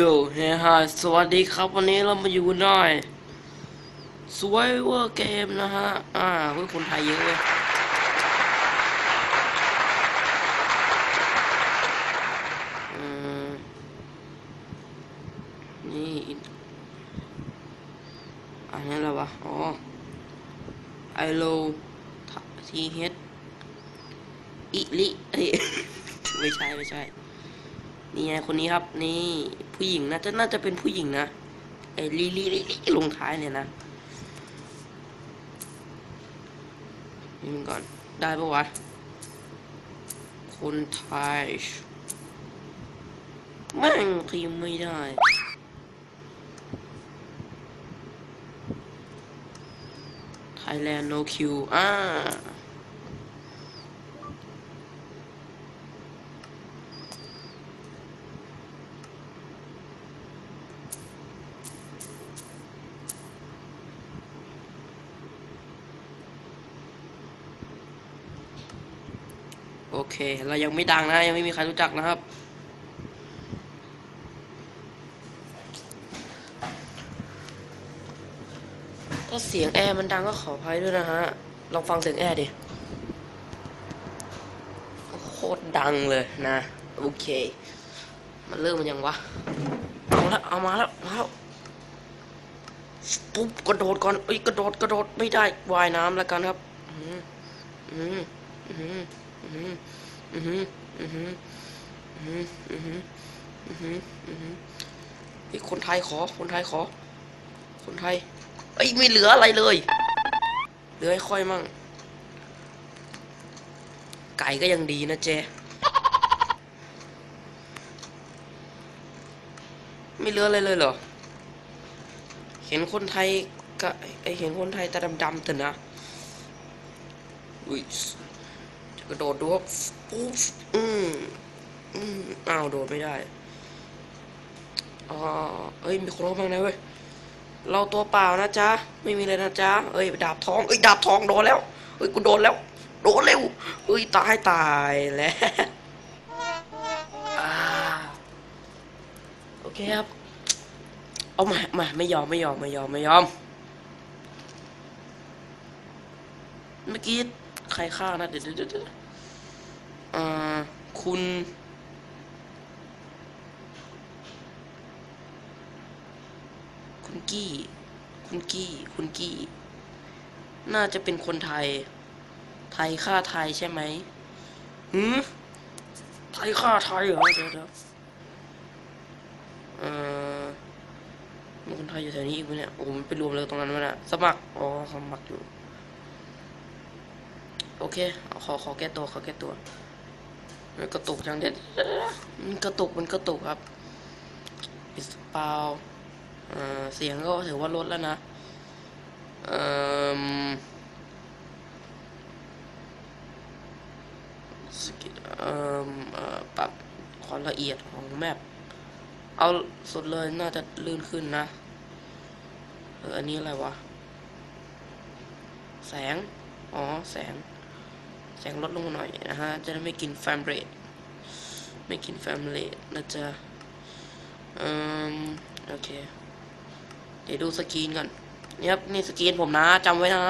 เฮ้ฮะสวัสดีครับวันนี้เรามาอยู่ในสวยเวอร์เกมนะฮะ อ่าเพื่อคนไทยเยอะเว้ยนี่อันนี้อะไรวะ อ๋อไอโลทีเฮดอิลิเอ้ยไม่ใช่ ไม่ใช่ นี่ไงคนนี้ครับ นี่ผู้หญิงนะจะน่าจะเป็นผู้หญิงนะไอ้ลีลีลีลีลงท้ายเนี่ยนะนี่ก่อนได้ปะวะคนไทยแม่งพิมไม่ได้ Thailand no Q อ่าโอ เค เรายังไม่ดังนะ ยังไม่มีใครรู้จักนะครับ ถ้าเสียงแอร์มันดังก็ขออภัยด้วยนะฮะ ลองฟังเสียงแอร์ดิ โคตรดังเลยนะ โอเค มันเริ่มมันยังวะ เอาละเอามาแล้วมาแล้วปุ๊บกระโดดก่อนเอ้ยกระโดดกระโดดไม่ได้ว่ายน้ำแล้วกันครับ อืมอืมอืม อีกคนไทยขอ คนไทยขอ คนไทยไอ้ไม่เหลืออะไรเลย เหลือให้ค่อยมั่ง ไก่ก็ยังดีนะเจ ไม่เหลืออะไรเลยเหรอ เห็นคนไทยก็ไอเห็นคนไทยตาดำๆเถอะนะอุ้ย กระโดดดูครับปุ๊บอืมอืมอ้าวโดดไม่ได้อ๋อเอ้ยมีคนเข้ามาไหนเว้ยเราตัวเปล่านะจ๊ะไม่มีเลยนะจ๊ะเอ้ยดาบทองเอ้ยดาบทองโดนแล้วเอ้ยกูโดนแล้ว โดนเร็วเอ้ยตายตายแล้วโอเคครับเอามามาไม่ยอมไม่ยอมไม่ยอมไม่ยอม เมื่อกี้ใครฆ่านะเดี๋ยวเดี๋ยวเดี๋ยวเดี๋ยวอ่า คุณ คุณกี้ คุณกี้ คุณกี้ น่าจะเป็นคนไทย ไทยฆ่าไทยใช่ไหมหืมไทยฆ่าไทยเหรอเดี๋ยวเดี๋ยวเออมีคนไทยอยู่แถวนี้อีกไหมเนี่ย โอ้โหมันไปรวมเลยตรงนั้นวะเนี่ยสมัคร อ๋อ สมัครอยู่ โอเค ขอ ขอแก้ตัว ขอแก้ตัว มันกระตุกจังเด็ดมันกระตุกมันกระตุกครับอิสเปาเอ่อเสียงก็ถือว่าลดแล้วนะเออสกิลเอ่อปรับความละเอียดของแมปเอาสุดเลยน่าจะลื่นขึ้นนะเอออันนี้อะไรวะ แสง อ๋อ แสง แสงลดลงหน่อยนะฮะ จะได้ไม่กินแฟมเรทไม่กินแฟมเรทนะจ๊ะอืมโอเค เดี๋ยวดูสกรีนก่อนนี่ครับนี่สกรีนผมนะจำไว้นะ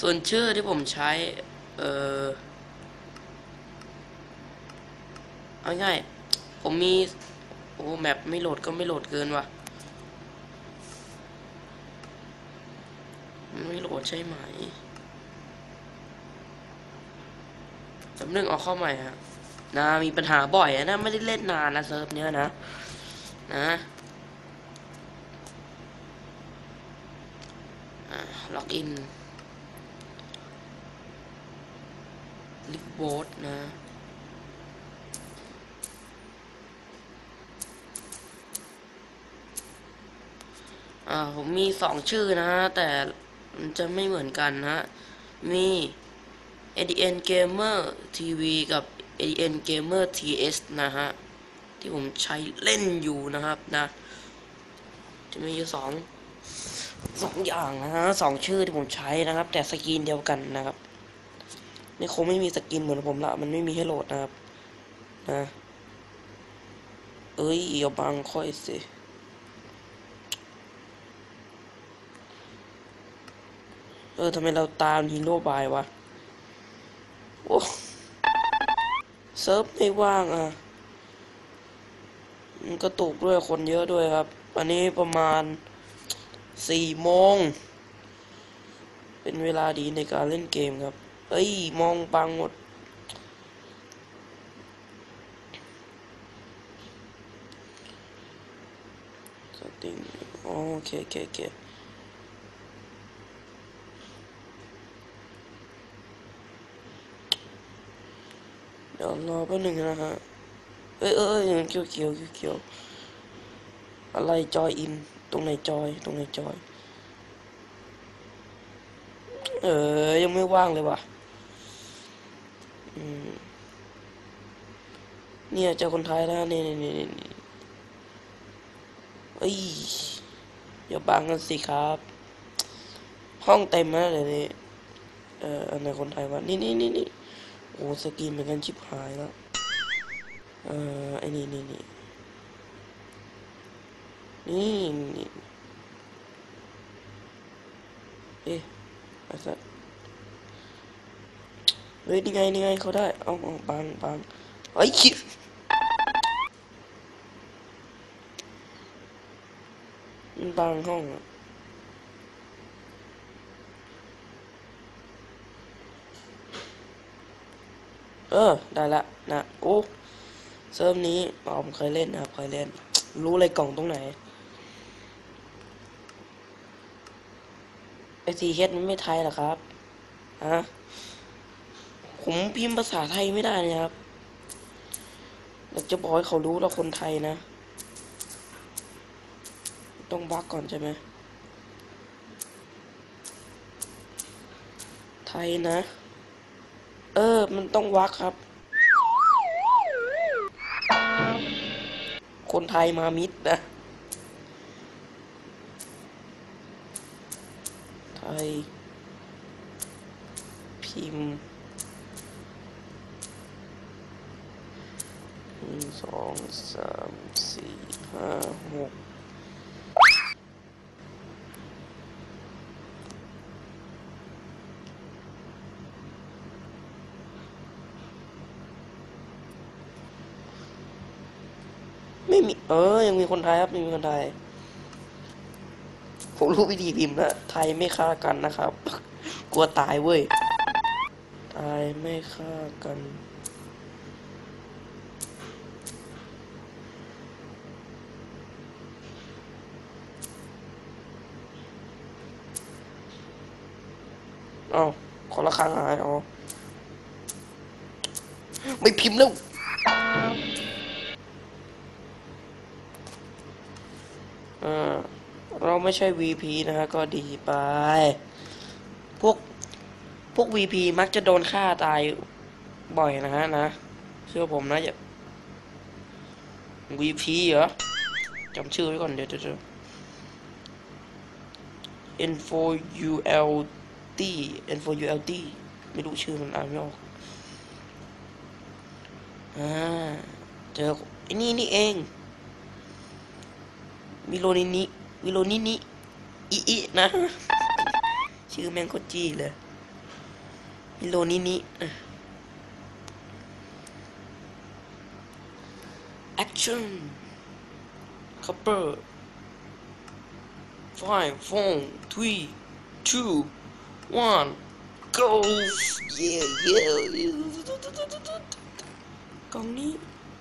ส่วนชื่อที่ผมใช้ เออเอาง่ายผมมี โอ้แมปไม่โหลดก็ไม่โหลดเกินว่ะไม่โหลดใช่ไหม สำนึกออกเข้าใหม่ฮะนะมีปัญหาบ่อยนะไม่ได้เล่นนานนะเซิร์ฟเนี้ยนะนะล็อกอินลิฟโบสนะอ่าผมมีสองชื่อนะ แต่มันจะไม่เหมือนกันนะ มี ADN Gamer TV กับ ADN Gamer TS นะฮะ ที่ผมใช้เล่นอยู่นะครับนะ จะมีอยู่สองสองอย่างนะฮะสองชื่อที่ผมใช้นะครับ แต่สกรีนเดียวกันนะครับนี่คงไม่มีสกินเหมือนผมละ มันไม่มีให้โหลดนะครับนะเอ้ยอย่าบังค่อยสิเออทำไมเราตามฮีโร่บายวะ เซิร์ฟไม่ว่างอะมันก็ตกด้วยคนเยอะด้วยครับ อันนี้ประมาณสี่โมง เป็นเวลาดีในการเล่นเกมครับเอ้ย มองบังหมดสติงโอเคโอเคโอเค ดี๋ยวรอแป๊บหนึ่งนะฮะเอ้ยเอ้ยเอ้ยเขียวเขียวเขียวเขียวอะไรจอยอิน ตรงไหนจอย ตรงไหนจอย เออยังไม่ว่างเลยว่ะเนี่ยเจอคนไทยแล้วนี่นี่นี่นี่เอ้ยอย่าบังกันสิครับ ห้องเต็มแล้วเดี๋ยวนี้เอออันไหนคนไทยวะนี่นี่นี่นี่ โอ้สกรีนเป็นกันชิบหายแล้วเอ่อไอ้นี่นี่นี่นี่นี่เอ๊ะไอ้สัสเฮ้ยนี่ไงนี่ไงเขาได้เอาเอาบังบังเฮ้ยชิมันบังห้องอะ เออ ได้ละนะโอ้เซิร์ฟนี้อ๋อผมเคยเล่นนะครับ เคยเล่น รู้เลยกล่องตรงไหนไอซีเฮดมันไม่ไทยเหรอครับฮะผมพิมพ์ภาษาไทยไม่ได้นะครับเราจะบอกให้เขารู้เราคนไทยนะ ต้องบักก่อนใช่ไหมไทยนะ เออ มันต้องวักครับ คนไทยมามิดนะ ไทย พิมพ์หนึ่งสองสามสี่ห้าหก มี เออ ยังมีคนไทยครับยังมีคนไทย ผมรู้วิธีพิมพ์แล้วไทยไม่ฆ่ากันนะครับ กลัวตายเว้ยตายไม่ฆ่ากันเอ้าคนละครั้งหายอ๋อไม่พิมพ์แล้ว ไม่ใช่ VP นะฮะก็ดีไป พวกพวก VP มักจะโดนฆ่าตายบ่อยนะฮะนะเชื่อผมนะอย่า VP เหรอจำชื่อไว้ก่อนเดี๋ยวเดี๋ยวเดี๋ยว Info ULT Info ULT ไม่รู้ชื่อมันอ่านไม่ออกอ่าเจอไอ้นี่นี่เอง มิโลนินิ มิโลนินิอีอีนะ ชื่อแมงโคจีเลยมิโลนินิอะ action couple five four three two one go yeah yeah กล่องนี้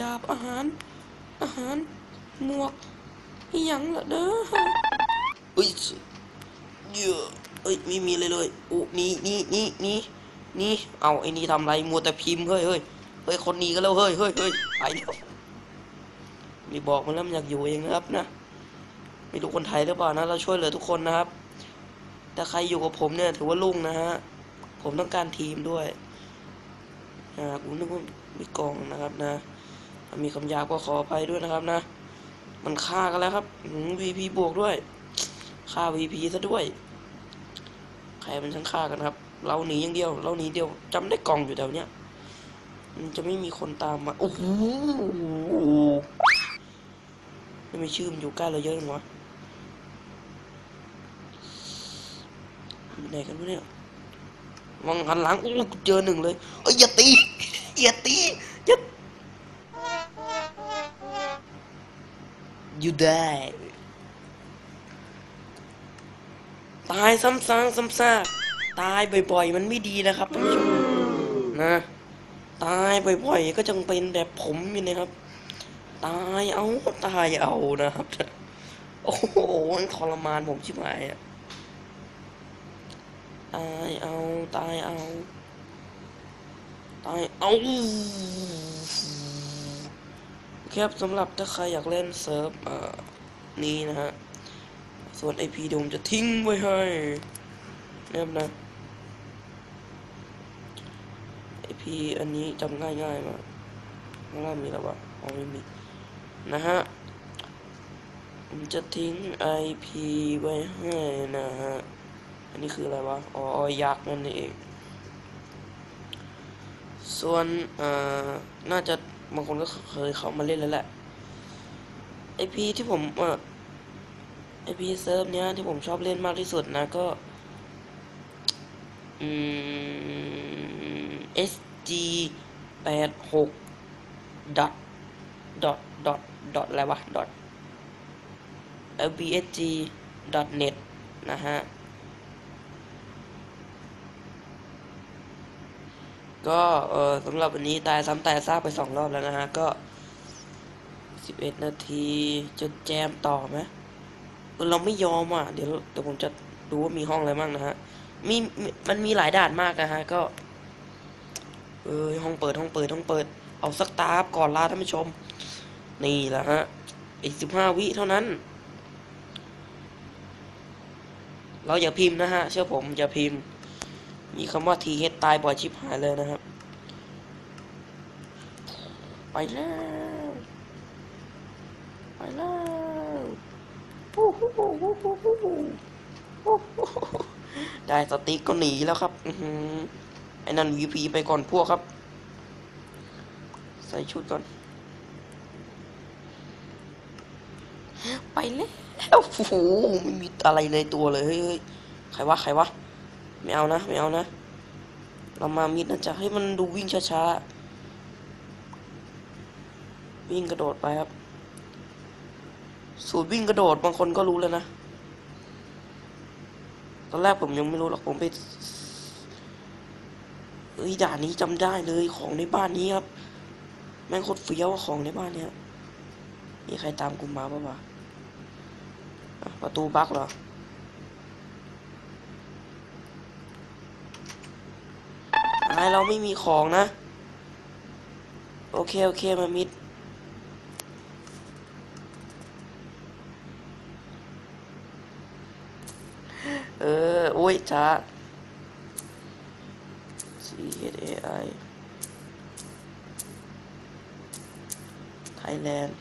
ดาบอาหาร อาหาร หมวก อีหยังละเด้อเอ้ยเยอะเอ้ยไม่มีเลยเลยโอ้นี่นี่นี่นี่นี่เอาไอ้นี่ทำไรมัวแต่พิมพ์เฮ้ยเฮ้ยเฮ้ยคนนี้ก็แล้วเฮ้ยเฮ้ยเฮ้ยไปเดี๋ยวมีบอกมันแล้วมันอยากอยู่เองนะครับนะไม่รู้คนไทยหรือเปล่านะเราช่วยเหลือทุกคนนะครับ แต่ใครอยู่กับผมเนี่ยถือว่าลุ่งนะฮะผมต้องการทีมด้วยอ่าผมนึกว่ามีกองนะครับนะ มีคำหยาบก็ขออภัยด้วยนะครับนะ มันฆ่ากันแล้วครับอืม VP บวกด้วยฆ่า VP ซะด้วยใครมันช่างฆ่ากันครับ เราหนีอย่างเดียว เราหนีเดียวจำได้กล่องอยู่แถวเนี้ยมันจะไม่มีคนตามมาโอ้โหไม่มีชื่อมันอยู่ใกล้เราเยอะจังวะอยู่ไหนกันวะเนี่ยมองหันหลังอู้เจอหนึ่งเลยเอ้ยอย่าตีอย่าตี อย่าอยู่ได้ตายซ้ำซากซ้ำซากตายบ่อยๆ มันไม่ดีนะครับท่านผู้ชมนะ ตายบ่อยๆ ก็จังเป็นแบบผมอยู่นะครับ ตายเอาตายเอานะครับ โอ้โหมันทรมานผมชิบหายอะตายเอาตายเอา ตายเอา ครับสำหรับถ้าใครอยากเล่นเซิร์ฟนี้นะฮะ ส่วน IP ดี๋ยวผมจะทิ้งไว้ให้นะครับนะ IP อันนี้จำง่ายง่ายๆมากข้างล่างมีแล้ววะอ๋อไม่มี นะฮะ ผมจะทิ้ง IP ไว้ให้นะฮะ อันนี้คืออะไรวะ อ๋อยักษ์นั่นเอง ส่วน เอ่อ น่าจะ บางคนก็เคยเขามาเล่นแล้วแหละ IP ที่ผมอ่อ IP เซิร์ฟเนี้ยที่ผมชอบเล่นมากที่สุดนะก็อืม SG แปดหกดอทดอทดอทดอทอะไรวะดอท lbsg dot net นะฮะ ก็เออสำหรับวันนี้ตายซ้ำตายซากไปสองรอบแล้วนะฮะ ก็สิบเอ็ดนาทีจะแจมต่อไหมเราไม่ยอมอะ เดี๋ยวเดี๋ยวผมจะดูว่ามีห้องอะไรบ้างนะฮะ มีมันมีหลายด่านมากนะฮะ ก็ เออห้องเปิดห้องเปิดห้องเปิด เอาสักตาบก่อนลาท่านผู้ชม นี่แหละฮะ อีกสิบห้าวิเท่านั้น เราอย่าพิมพ์นะฮะ เชื่อผมอย่าพิมพ์ มีคำว่าทีเฮดตายบ่อยชิบหายเลยนะครับ ไปแล้ว ไปแล้วได้สติ๊กก็หนีแล้วครับไอ้นั่นวีพีไปก่อนพวกครับ ใส่ชุดก่อน ไปแล้วโอ้โหไม่มีอะไรในตัวเลย เฮ้ยใครวะ ใครวะ ไม่เอานะ ไม่เอานะ เรามามิดนะจ๊ะให้มันดูวิ่งช้าๆ วิ่งกระโดดไปครับ สูตรวิ่งกระโดดบางคนก็รู้แล้วนะ ตอนแรกผมยังไม่รู้หรอกผมไปเอ้ยด่านนี้จำได้เลยของในบ้านนี้ครับ แม่งโคตรเฟี้ยวของในบ้านเนี้ยมีใครตามกูมาปะวะอะประตูบั๊กเหรอ ไอเราไม่มีของนะ โอเค โอเค มามิด เออ โอ้ยจ้า C H A I Thailand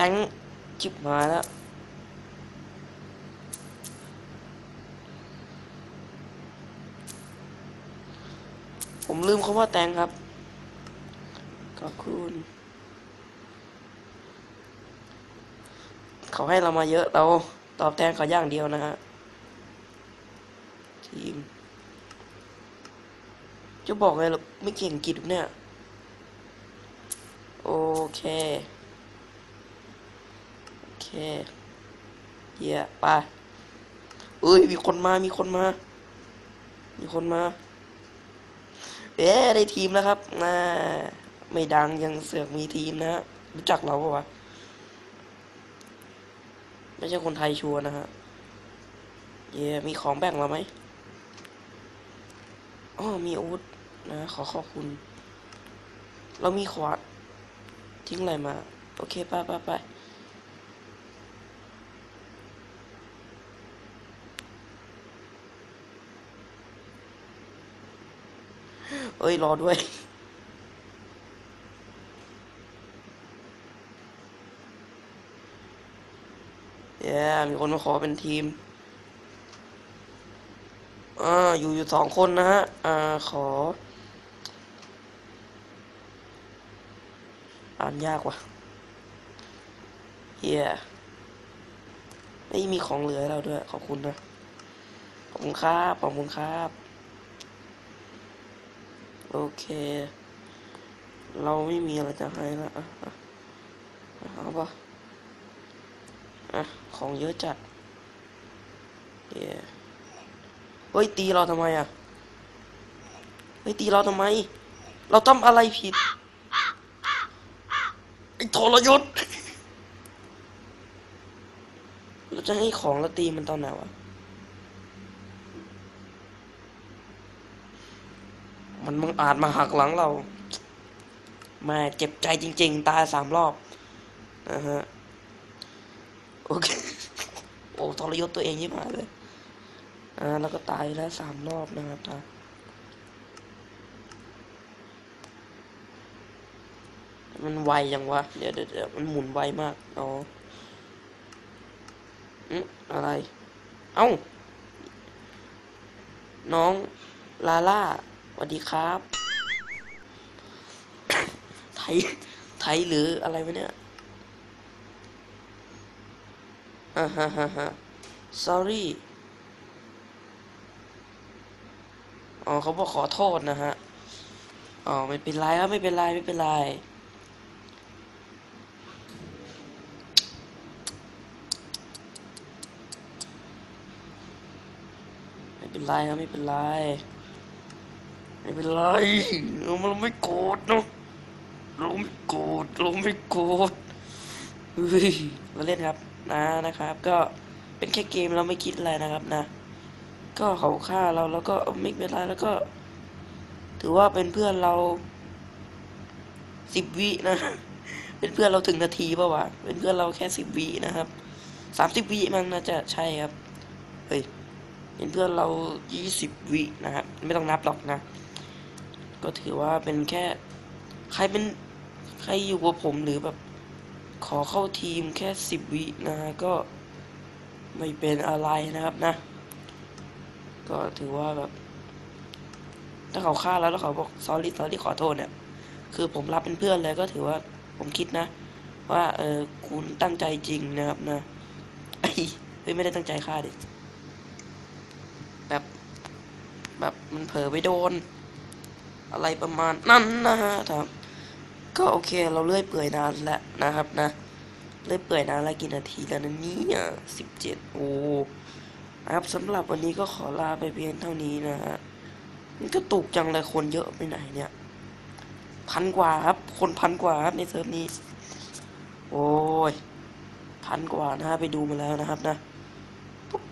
แตงจิบมาแล้วผมลืมคำว่าแตงครับขอบคุณ เขาให้เรามาเยอะเราตอบแทนเขาอย่างเดียวนะฮะทีมจะบอกไงเราไม่เก่งกิจเนี่ย โอเค เคเยี่ยไปเอ้ย มีคนมา มีคนมา มีคนมา เอ๊ะได้ทีมแล้วครับน่าไม่ดังยังเสือกมีทีมนะรู้จักเราปะวะ ไม่ใช่คนไทยชัวนะฮะ เย่มีของแบ่งเราไหมอ๋อมีอาวุธนะ ขอขอบคุณ เรามีขวานทิ้งอะไรมา โอเค ไปไปไป เอ้ย รอด้วย เย้มีคนมาขอเป็นทีม อ่า อยู่อยู่สองคนนะฮะ อ่า ขอ อ่านยากว่ะเฮียไม่มีของเหลือเราด้วย ขอบคุณนะ ขอบคุณครับ ขอบคุณครับ โอเค เราไม่มีอะไรจะให้แล้วอะอะอะเอาปะอะ ของเยอะจัดเย้เฮ้ย ตีเราทำไมอะเฮ้ย ตีเราทำไม เราทำอะไรผิดไอ้ทรยศเราจะให้ของแล้วตีมันตอนไหนวะ มันมังอาจมาหักหลังเราม่เจ็บใจจริง ๆ ตายสามรอบนะฮะโอเคโอ้ทรยศตัวเองยิ่งหาเลย อ่า แล้วก็ตายแล้วสามรอบนะครับนะมันไวยังวะ เดี๋ยวเดี๋ยวมันหมุนไวมาก อ๋ออืมอะไร เอ้า น้อง ลาล่า วัสดีครับ ไทย ไทยหรืออะไรวะเนี่ยอ่าฮะฮะฮะ sorry อ๋อเขาบอกขอโทษนะฮะ อ๋อไม่เป็นไรครับไม่เป็นไรไม่เป็นไร ไม่เป็นไรครับไม่เป็นไร ไม่เป็นไรเราไม่โกรธเนาะเราไม่โกรธเราไม่โกรธเฮ้ยมาเล่นครับนะนะครับ ก็เป็นแค่เกมเราไม่คิดอะไรนะครับนะ ก็เขาฆ่าเราแล้วก็ไม่เป็นไรแล้วก็ ถือว่าเป็นเพื่อนเราสิบวินะเป็นเพื่อนเราถึงนาทีป่าวะเป็นเพื่อนเราแค่สิบวินะครับสามสิบวิมันน่าจะใช่ครับเฮ้ยเป็นเพื่อนเรายี่สิบวินะครับไม่ต้องนับหรอกนะ ก็ถือว่าเป็นแค่ ใครเป็นใครอยู่กับผมหรือแบบ ขอเข้าทีมแค่สิบวินะฮะก็ไม่เป็นอะไรนะครับนะ ก็ถือว่าแบบ ถ้าเขาฆ่าแล้วแล้วเขาบอก sorry sorry ขอโทษเนี่ย คือผมรับเป็นเพื่อนเลยก็ถือว่าผมคิดนะ ว่าเออคุณตั้งใจจริงนะครับนะไอ้เฮ้ยไม่ได้ตั้งใจฆ่าดิแบบ แบบมันเผลอไปโดน อะไรประมาณนั้นนะฮะครับ ก็โอเคเราเลื่อยเปื่อยนานแล้วนะครับนะ เลื่อยเปื่อยนานแล้วกี่นาทีแล้วนะเนี่ยสิบเจ็ดโอ้นะครับสำหรับวันนี้ก็ขอลาไปเพียงเท่านี้นะฮะมันก็ตุกจังเลยคนเยอะไปไหนเนี่ย พันกว่าครับ คนพันกว่าครับในเซิร์ฟนี้ โอ้ยพันกว่านะฮะไปดูมาแล้วนะครับนะปุ๊บ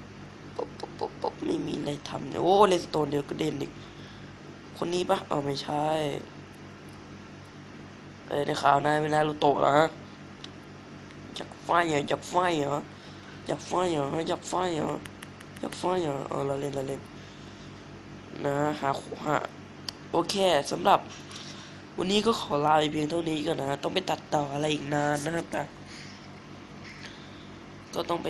ปุ๊บปุ๊บปุ๊บปุ๊บไม่มีอะไรทำเนี่ยโอ้เลสโตนเดียวก็เด่นอีก คนนี้ปะเออไม่ใช่เอ้ยในข่าวนายเป็นนารูโตะเหรอฮะอยากไฟเหรออยากไฟเหรออยากไฟเหรออยากไฟเหรออยากไฟเหรอเออเราเล่นเราเล่นนะหาหาโอเคสำหรับ วันนี้ก็ขอลาไปเพียงเท่านี้ก่อนนะ ต้องไปตัดต่ออะไรอีกนานนะครับนะก็ต้องไป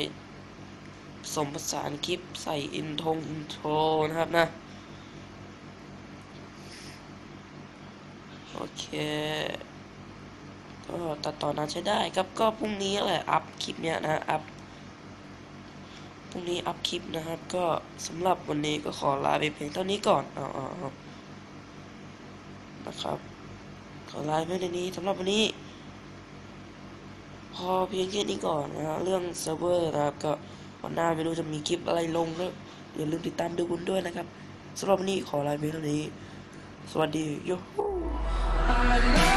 สมประสานคลิปใส่อินทงอินโทรนะครับนะ โอเค ก็ตัดต่อนานใช้ได้ครับก็พรุ่งนี้แหละอัพคลิปเนี้ยนะอัพพรุ่งนี้อัพคลิปนะครับ ก็สำหรับวันนี้ก็ขอลาไปเพียงเท่านี้ก่อนอ๋อาเอานะครับ ขอลาไปในนี้สำหรับวันนี้ พอเพียงแค่นี้ก่อนนะฮะเรื่องเซิร์ฟเวอร์นะครับก็วันหน้าไม่รู้จะมีคลิปอะไรลงก็อย่าลืมติดตามดูกันด้วยนะครับสำหรับวันนี้ขอลาไปเพียงเท่านี้ สวัสดีโย I love you.